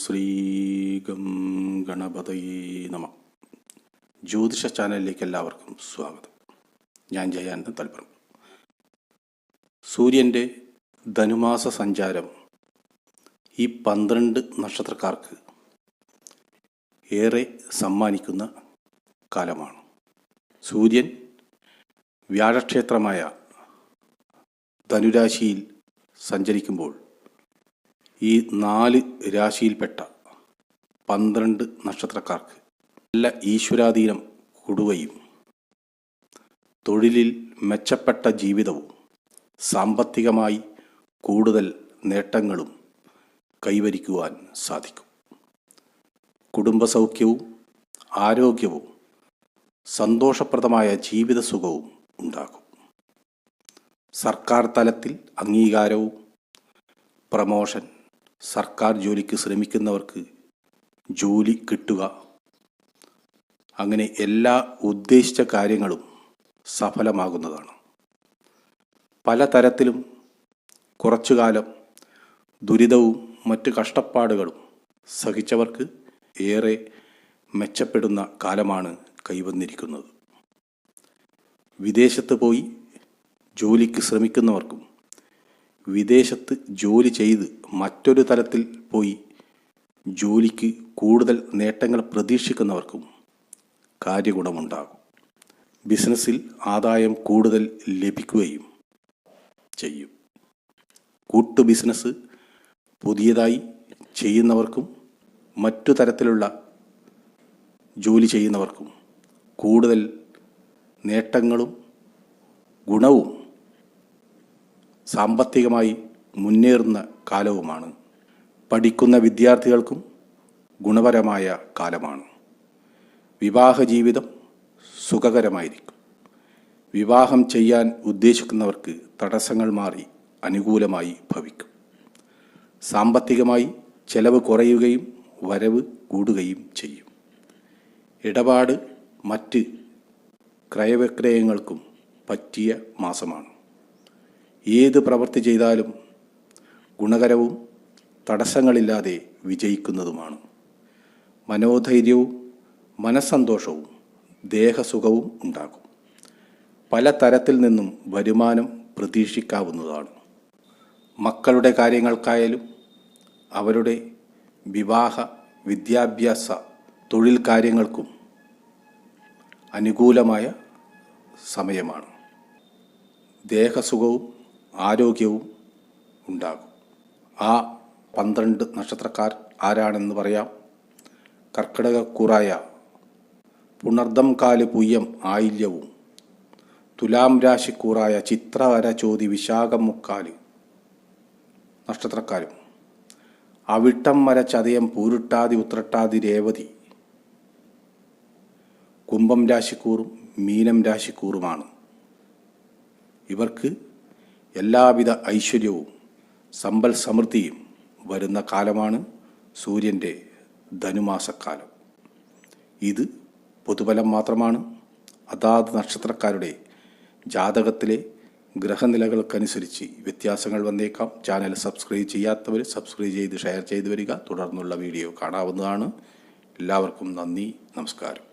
Shri gum ഗണപതയേ നമ. ജ്യോതിഷ ചാനലിലേക്ക് എല്ലാവർക്കും സ്വാഗതം. ഞാൻ ജയാനന്ദ തൽപരം സൂര്യന്റെ ധനുമാസ സഞ്ചാരം ഈ പന്ത്രണ്ട് നക്ഷത്രക്കാർക്ക് ഏറെ സമ്മാനിക്കുന്ന കാലമാണ്. സൂര്യൻ വ്യാഴക്ഷേത്രമായ ധനുരാശിയിൽ സഞ്ചരിക്കുമ്പോൾ ഈ നാല് രാശിയിൽപ്പെട്ട പന്ത്രണ്ട് നക്ഷത്രക്കാർക്ക് നല്ല ഈശ്വരാധീനം കൂടുകയും തൊഴിലിൽ മെച്ചപ്പെട്ട ജീവിതവും സാമ്പത്തികമായി കൂടുതൽ നേട്ടങ്ങളും കൈവരിക്കുവാൻ സാധിക്കും. കുടുംബസൗഖ്യവും ആരോഗ്യവും സന്തോഷപ്രദമായ ജീവിത സുഖവും ഉണ്ടാകും. സർക്കാർ തലത്തിൽ അംഗീകാരവും പ്രമോഷൻ സർക്കാർ ജോലിക്ക് ശ്രമിക്കുന്നവർക്ക് ജോലി കിട്ടുക. അങ്ങനെ എല്ലാ ഉദ്ദേശിച്ച കാര്യങ്ങളും സഫലമാകുന്നതാണ്. പലതരത്തിലും കുറച്ചു കാലം ദുരിതവും മറ്റ് കഷ്ടപ്പാടുകളും സഹിച്ചവർക്ക് ഏറെ മെച്ചപ്പെടുന്ന കാലമാണ് കൈവന്നിരിക്കുന്നത്. വിദേശത്ത് പോയി ജോലിക്ക് ശ്രമിക്കുന്നവർക്കും വിദേശത്ത് ജോലി ചെയ്ത് മറ്റൊരു തലത്തിൽ പോയി ജോലിക്ക് കൂടുതൽ നേട്ടങ്ങൾ പ്രതീക്ഷിക്കുന്നവർക്കും കാര്യഗുണമുണ്ടാകും. ബിസിനസ്സിൽ ആദായം കൂടുതൽ ലഭിക്കുകയും ചെയ്യും. കൂട്ടു ബിസിനസ് പുതിയതായി ചെയ്യുന്നവർക്കും മറ്റു തരത്തിലുള്ള ജോലി ചെയ്യുന്നവർക്കും കൂടുതൽ നേട്ടങ്ങളും ഗുണവും സാമ്പത്തികമായി മുന്നേറുന്ന കാലവുമാണ്. പഠിക്കുന്ന വിദ്യാർത്ഥികൾക്കും ഗുണപരമായ കാലമാണ്. വിവാഹ ജീവിതം സുഖകരമായിരിക്കും. വിവാഹം ചെയ്യാൻ ഉദ്ദേശിക്കുന്നവർക്ക് തടസ്സങ്ങൾ മാറി അനുകൂലമായി ഭവിക്കും. സാമ്പത്തികമായി ചെലവ് കുറയുകയും വരവ് കൂടുകയും ചെയ്യും. ഇടപാട് മറ്റ് ക്രയവിക്രയങ്ങൾക്കും പറ്റിയ മാസമാണ്. ഏത് പ്രവൃത്തി ചെയ്താലും ഗുണകരവും തടസ്സങ്ങളില്ലാതെ വിജയിക്കുന്നതുമാണ്. മനോധൈര്യവും മനസ്സന്തോഷവും ദേഹസുഖവും ഉണ്ടാകും. പല തരത്തിൽ നിന്നും വരുമാനം പ്രതീക്ഷിക്കാവുന്നതാണ്. മക്കളുടെ കാര്യങ്ങൾക്കായാലും അവരുടെ വിവാഹ വിദ്യാഭ്യാസ തൊഴിൽ കാര്യങ്ങൾക്കും അനുകൂലമായ സമയമാണ്. ദേഹസുഖവും ആരോഗ്യവും ഉണ്ടാകും. ആ പന്ത്രണ്ട് നക്ഷത്രക്കാർ ആരാണെന്ന് പറയാം? കർക്കിടകക്കൂറായ പുണർദം കാൽ പുയ്യം ആയില്യവും തുലാം രാശിക്കൂറായ ചിത്രവര ചോതി വിശാഖം മുക്കാൽ നക്ഷത്രക്കാരും അവിട്ടം വര ചതയം പൂരുട്ടാതി ഉത്രട്ടാതി രേവതി കുംഭം രാശിക്കൂറും മീനം രാശിക്കൂറുമാണ്. ഇവർക്ക് എല്ലാവിധ ഐശ്വര്യവും സമ്പൽ സമൃദ്ധിയും വരുന്ന കാലമാണ് സൂര്യന്റെ ധനുമാസക്കാലം. ഇത് പൊതുഫലം മാത്രമാണ്. അതാത് നക്ഷത്രക്കാരുടെ ജാതകത്തിലെ ഗ്രഹനിലകൾക്കനുസരിച്ച് വ്യത്യാസങ്ങൾ വന്നേക്കാം. ചാനൽ സബ്സ്ക്രൈബ് ചെയ്യാത്തവർ സബ്സ്ക്രൈബ് ചെയ്ത് ഷെയർ ചെയ്തു വരിക. തുടർന്നുള്ള വീഡിയോ കാണാവുന്നതാണ്. എല്ലാവർക്കും നന്ദി നമസ്കാരം.